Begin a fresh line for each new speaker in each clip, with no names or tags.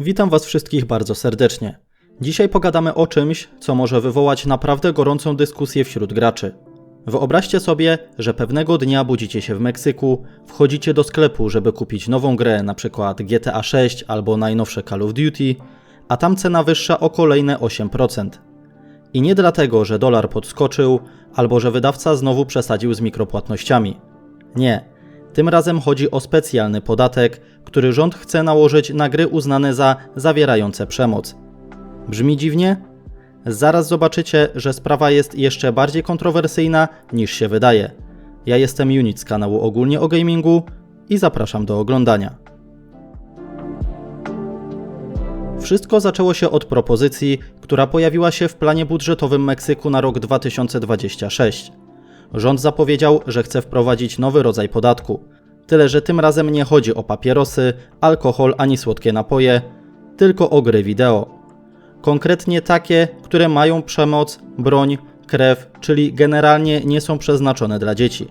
Witam Was wszystkich bardzo serdecznie. Dzisiaj pogadamy o czymś, co może wywołać naprawdę gorącą dyskusję wśród graczy. Wyobraźcie sobie, że pewnego dnia budzicie się w Meksyku, wchodzicie do sklepu, żeby kupić nową grę, np. GTA 6 albo najnowsze Call of Duty, a tam cena wyższa o kolejne 8%. I nie dlatego, że dolar podskoczył, albo że wydawca znowu przesadził z mikropłatnościami. Nie, tym razem chodzi o specjalny podatek, który rząd chce nałożyć na gry uznane za zawierające przemoc. Brzmi dziwnie? Zaraz zobaczycie, że sprawa jest jeszcze bardziej kontrowersyjna niż się wydaje. Ja jestem Unit z kanału Ogólnie o Gamingu i zapraszam do oglądania. Wszystko zaczęło się od propozycji, która pojawiła się w planie budżetowym Meksyku na rok 2026. Rząd zapowiedział, że chce wprowadzić nowy rodzaj podatku. Tyle, że tym razem nie chodzi o papierosy, alkohol ani słodkie napoje, tylko o gry wideo. Konkretnie takie, które mają przemoc, broń, krew, czyli generalnie nie są przeznaczone dla dzieci.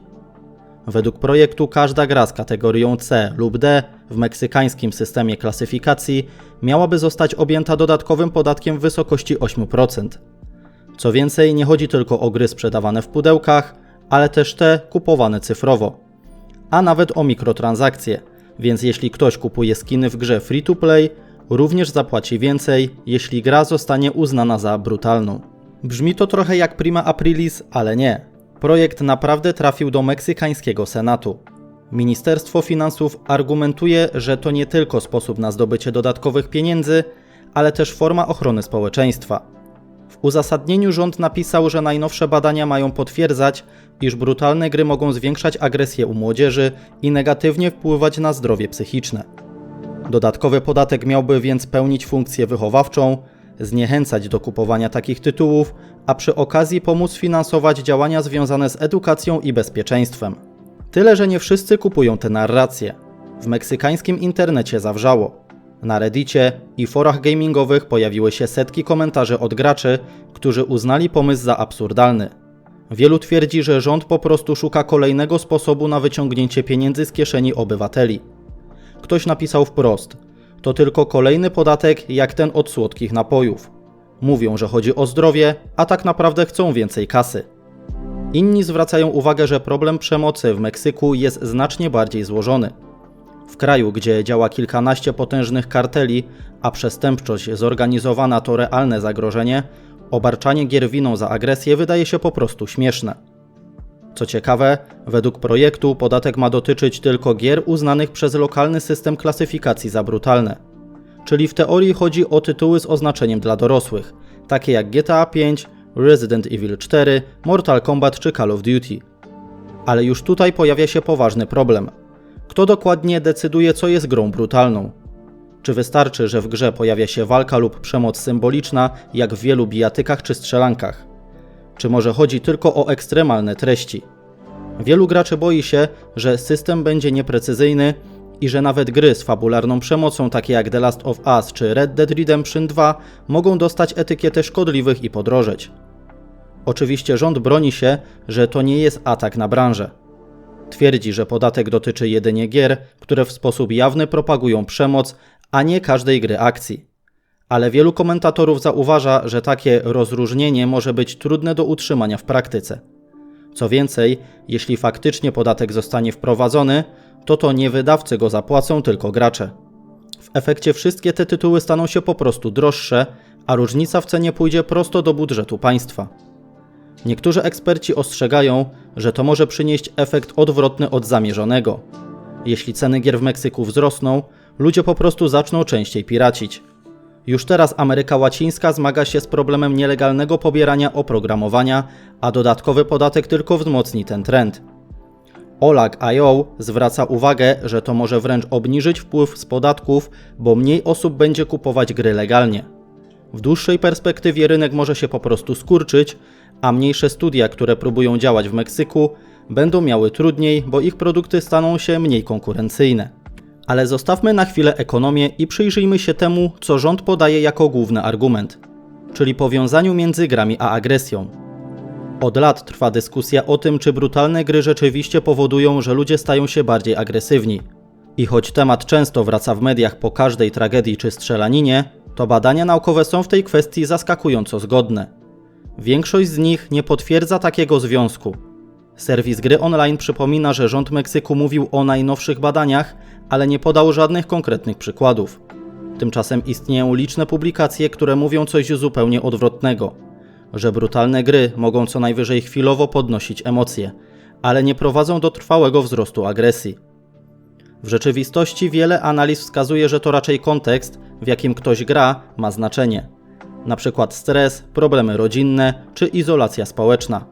Według projektu każda gra z kategorią C lub D w meksykańskim systemie klasyfikacji miałaby zostać objęta dodatkowym podatkiem w wysokości 8%. Co więcej, nie chodzi tylko o gry sprzedawane w pudełkach, ale też te kupowane cyfrowo. A nawet o mikrotransakcje, więc jeśli ktoś kupuje skiny w grze free to play, również zapłaci więcej, jeśli gra zostanie uznana za brutalną. Brzmi to trochę jak prima aprilis, ale nie. Projekt naprawdę trafił do meksykańskiego senatu. Ministerstwo Finansów argumentuje, że to nie tylko sposób na zdobycie dodatkowych pieniędzy, ale też forma ochrony społeczeństwa. W uzasadnieniu rząd napisał, że najnowsze badania mają potwierdzać, iż brutalne gry mogą zwiększać agresję u młodzieży i negatywnie wpływać na zdrowie psychiczne. Dodatkowy podatek miałby więc pełnić funkcję wychowawczą, zniechęcać do kupowania takich tytułów, a przy okazji pomóc finansować działania związane z edukacją i bezpieczeństwem. Tyle, że nie wszyscy kupują te narracje. W meksykańskim internecie zawrzało. Na Reddicie i forach gamingowych pojawiły się setki komentarzy od graczy, którzy uznali pomysł za absurdalny. Wielu twierdzi, że rząd po prostu szuka kolejnego sposobu na wyciągnięcie pieniędzy z kieszeni obywateli. Ktoś napisał wprost: To tylko kolejny podatek jak ten od słodkich napojów. Mówią, że chodzi o zdrowie, a tak naprawdę chcą więcej kasy. Inni zwracają uwagę, że problem przemocy w Meksyku jest znacznie bardziej złożony. W kraju, gdzie działa kilkanaście potężnych karteli, a przestępczość zorganizowana to realne zagrożenie, obarczanie gier winą za agresję wydaje się po prostu śmieszne. Co ciekawe, według projektu podatek ma dotyczyć tylko gier uznanych przez lokalny system klasyfikacji za brutalne. Czyli w teorii chodzi o tytuły z oznaczeniem dla dorosłych, takie jak GTA 5, Resident Evil 4, Mortal Kombat czy Call of Duty. Ale już tutaj pojawia się poważny problem – kto dokładnie decyduje, co jest grą brutalną? Czy wystarczy, że w grze pojawia się walka lub przemoc symboliczna, jak w wielu bijatykach czy strzelankach? Czy może chodzi tylko o ekstremalne treści? Wielu graczy boi się, że system będzie nieprecyzyjny i że nawet gry z fabularną przemocą, takie jak The Last of Us czy Red Dead Redemption 2, mogą dostać etykietę szkodliwych i podrożeć. Oczywiście rząd broni się, że to nie jest atak na branżę. Twierdzi, że podatek dotyczy jedynie gier, które w sposób jawny propagują przemoc, a nie każdej gry akcji. Ale wielu komentatorów zauważa, że takie rozróżnienie może być trudne do utrzymania w praktyce. Co więcej, jeśli faktycznie podatek zostanie wprowadzony, to to nie wydawcy go zapłacą, tylko gracze. W efekcie wszystkie te tytuły staną się po prostu droższe, a różnica w cenie pójdzie prosto do budżetu państwa. Niektórzy eksperci ostrzegają, że to może przynieść efekt odwrotny od zamierzonego. Jeśli ceny gier w Meksyku wzrosną, ludzie po prostu zaczną częściej piracić. Już teraz Ameryka Łacińska zmaga się z problemem nielegalnego pobierania oprogramowania, a dodatkowy podatek tylko wzmocni ten trend. Olag.io zwraca uwagę, że to może wręcz obniżyć wpływ z podatków, bo mniej osób będzie kupować gry legalnie. W dłuższej perspektywie rynek może się po prostu skurczyć, a mniejsze studia, które próbują działać w Meksyku, będą miały trudniej, bo ich produkty staną się mniej konkurencyjne. Ale zostawmy na chwilę ekonomię i przyjrzyjmy się temu, co rząd podaje jako główny argument, czyli powiązaniu między grami a agresją. Od lat trwa dyskusja o tym, czy brutalne gry rzeczywiście powodują, że ludzie stają się bardziej agresywni. I choć temat często wraca w mediach po każdej tragedii czy strzelaninie, to badania naukowe są w tej kwestii zaskakująco zgodne. Większość z nich nie potwierdza takiego związku. Serwis gry online przypomina, że rząd Meksyku mówił o najnowszych badaniach, ale nie podał żadnych konkretnych przykładów. Tymczasem istnieją liczne publikacje, które mówią coś zupełnie odwrotnego: że brutalne gry mogą co najwyżej chwilowo podnosić emocje, ale nie prowadzą do trwałego wzrostu agresji. W rzeczywistości wiele analiz wskazuje, że to raczej kontekst, w jakim ktoś gra, ma znaczenie. Przykład stres, problemy rodzinne czy izolacja społeczna.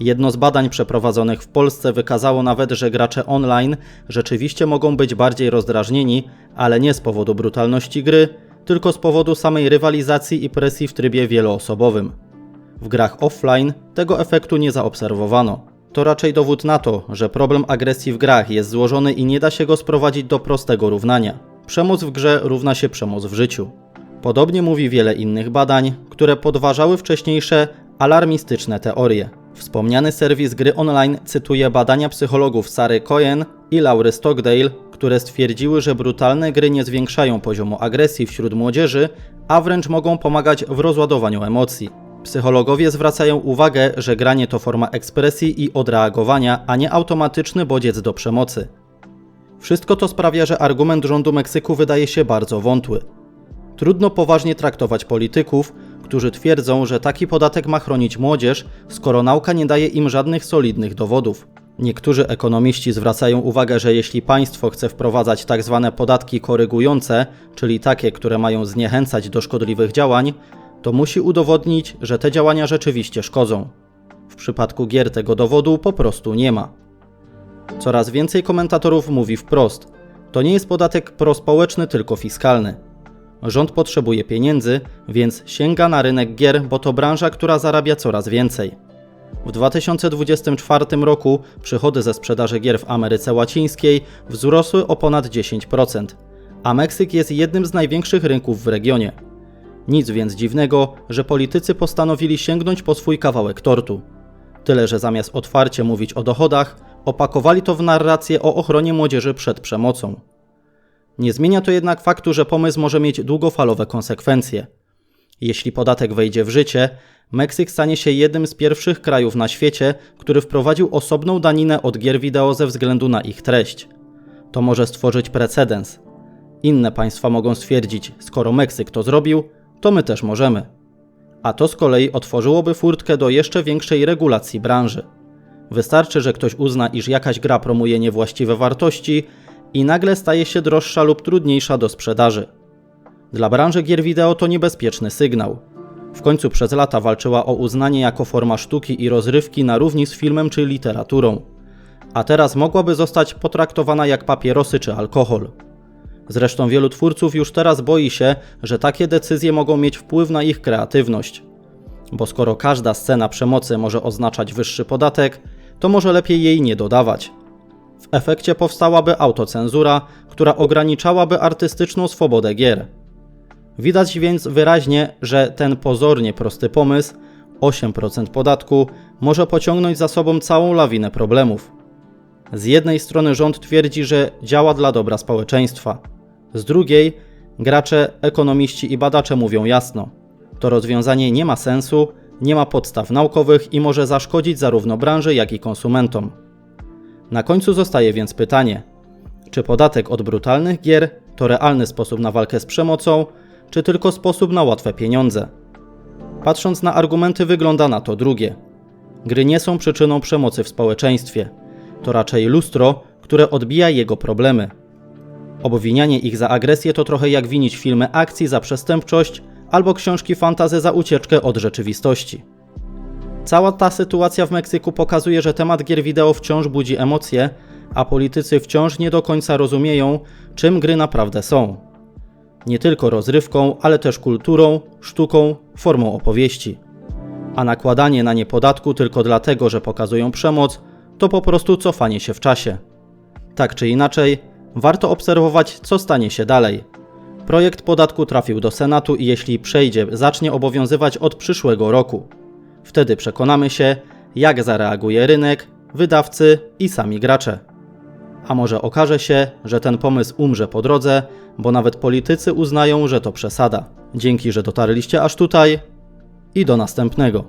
Jedno z badań przeprowadzonych w Polsce wykazało nawet, że gracze online rzeczywiście mogą być bardziej rozdrażnieni, ale nie z powodu brutalności gry, tylko z powodu samej rywalizacji i presji w trybie wieloosobowym. W grach offline tego efektu nie zaobserwowano. To raczej dowód na to, że problem agresji w grach jest złożony i nie da się go sprowadzić do prostego równania. Przemoc w grze równa się przemoc w życiu. Podobnie mówi wiele innych badań, które podważały wcześniejsze alarmistyczne teorie. Wspomniany serwis gry online cytuje badania psychologów Sary Cohen i Laury Stockdale, które stwierdziły, że brutalne gry nie zwiększają poziomu agresji wśród młodzieży, a wręcz mogą pomagać w rozładowaniu emocji. Psychologowie zwracają uwagę, że granie to forma ekspresji i odreagowania, a nie automatyczny bodziec do przemocy. Wszystko to sprawia, że argument rządu Meksyku wydaje się bardzo wątły. Trudno poważnie traktować polityków, którzy twierdzą, że taki podatek ma chronić młodzież, skoro nauka nie daje im żadnych solidnych dowodów. Niektórzy ekonomiści zwracają uwagę, że jeśli państwo chce wprowadzać. Tak podatki korygujące, czyli takie, które mają zniechęcać do szkodliwych działań, to musi udowodnić, że te działania rzeczywiście szkodzą. W przypadku gier tego dowodu po prostu nie ma. Coraz więcej komentatorów mówi wprost: to nie jest podatek prospołeczny, tylko fiskalny. Rząd potrzebuje pieniędzy, więc sięga na rynek gier, bo to branża, która zarabia coraz więcej. W 2024 roku przychody ze sprzedaży gier w Ameryce Łacińskiej wzrosły o ponad 10%, a Meksyk jest jednym z największych rynków w regionie. Nic więc dziwnego, że politycy postanowili sięgnąć po swój kawałek tortu. Tyle, że zamiast otwarcie mówić o dochodach, opakowali to w narrację o ochronie młodzieży przed przemocą. Nie zmienia to jednak faktu, że pomysł może mieć długofalowe konsekwencje. Jeśli podatek wejdzie w życie, Meksyk stanie się jednym z pierwszych krajów na świecie, który wprowadził osobną daninę od gier wideo ze względu na ich treść. To może stworzyć precedens. Inne państwa mogą stwierdzić, skoro Meksyk to zrobił, to my też możemy. A to z kolei otworzyłoby furtkę do jeszcze większej regulacji branży. Wystarczy, że ktoś uzna, iż jakaś gra promuje niewłaściwe wartości i nagle staje się droższa lub trudniejsza do sprzedaży. Dla branży gier wideo to niebezpieczny sygnał. W końcu przez lata walczyła o uznanie jako forma sztuki i rozrywki na równi z filmem czy literaturą. A teraz mogłaby zostać potraktowana jak papierosy czy alkohol. Zresztą wielu twórców już teraz boi się, że takie decyzje mogą mieć wpływ na ich kreatywność. Bo skoro każda scena przemocy może oznaczać wyższy podatek, to może lepiej jej nie dodawać. W efekcie powstałaby autocenzura, która ograniczałaby artystyczną swobodę gier. Widać więc wyraźnie, że ten pozornie prosty pomysł 8% podatku może pociągnąć za sobą całą lawinę problemów. Z jednej strony rząd twierdzi, że działa dla dobra społeczeństwa. Z drugiej, gracze, ekonomiści i badacze mówią jasno: to rozwiązanie nie ma sensu, nie ma podstaw naukowych i może zaszkodzić zarówno branży, jak i konsumentom. Na końcu zostaje więc pytanie: czy podatek od brutalnych gier to realny sposób na walkę z przemocą, czy tylko sposób na łatwe pieniądze? Patrząc na argumenty, wygląda na to drugie. Gry nie są przyczyną przemocy w społeczeństwie. To raczej lustro, które odbija jego problemy. Obwinianie ich za agresję to trochę jak winić filmy akcji za przestępczość albo książki fantazy za ucieczkę od rzeczywistości. Cała ta sytuacja w Meksyku pokazuje, że temat gier wideo wciąż budzi emocje, a politycy wciąż nie do końca rozumieją, czym gry naprawdę są. Nie tylko rozrywką, ale też kulturą, sztuką, formą opowieści. A nakładanie na nie podatku tylko dlatego, że pokazują przemoc, to po prostu cofanie się w czasie. Tak czy inaczej, warto obserwować, co stanie się dalej. Projekt podatku trafił do Senatu i jeśli przejdzie, zacznie obowiązywać od przyszłego roku. Wtedy przekonamy się, jak zareaguje rynek, wydawcy i sami gracze. A może okaże się, że ten pomysł umrze po drodze, bo nawet politycy uznają, że to przesada. Dzięki, że dotarliście aż tutaj i do następnego.